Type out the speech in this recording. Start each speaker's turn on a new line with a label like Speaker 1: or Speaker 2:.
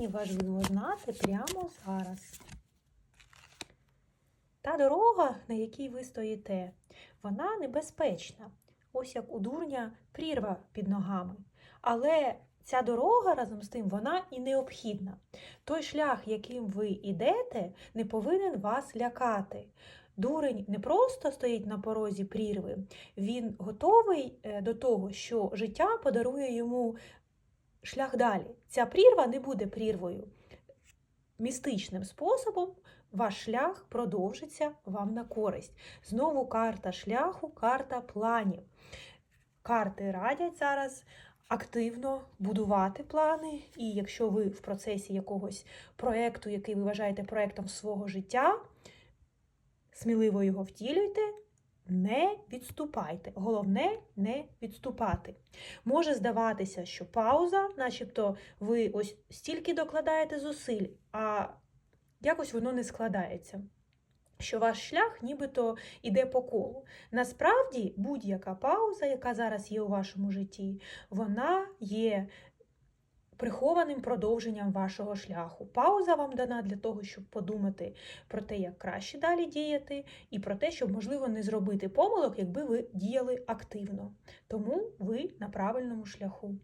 Speaker 1: мені важливо знати прямо зараз? Та дорога, на якій ви стоїте, вона небезпечна. Ось як у дурня прірва під ногами. Але ця дорога разом з тим вона і необхідна. Той шлях, яким ви йдете, не повинен вас лякати. Дурень не просто стоїть на порозі прірви, він готовий е, до того, що життя подарує йому шлях далі. Ця прірва не буде прірвою. Містичним способом ваш шлях продовжиться вам на користь. Знову карта шляху, карта планів. Карти радять зараз активно будувати плани, і якщо ви в процесі якогось проєкту, який ви вважаєте проєктом свого життя, сміливо його втілюйте, не відступайте. Головне не відступати. Може здаватися, що пауза, начебто ви ось стільки докладаєте зусиль, а якось воно не складається. Що ваш шлях нібито іде по колу. Насправді, будь-яка пауза, яка зараз є у вашому житті, вона є прихованим продовженням вашого шляху. Пауза вам дана для того, щоб подумати про те, як краще далі діяти, і про те, щоб, можливо, не зробити помилок, якби ви діяли активно. Тому ви на правильному шляху.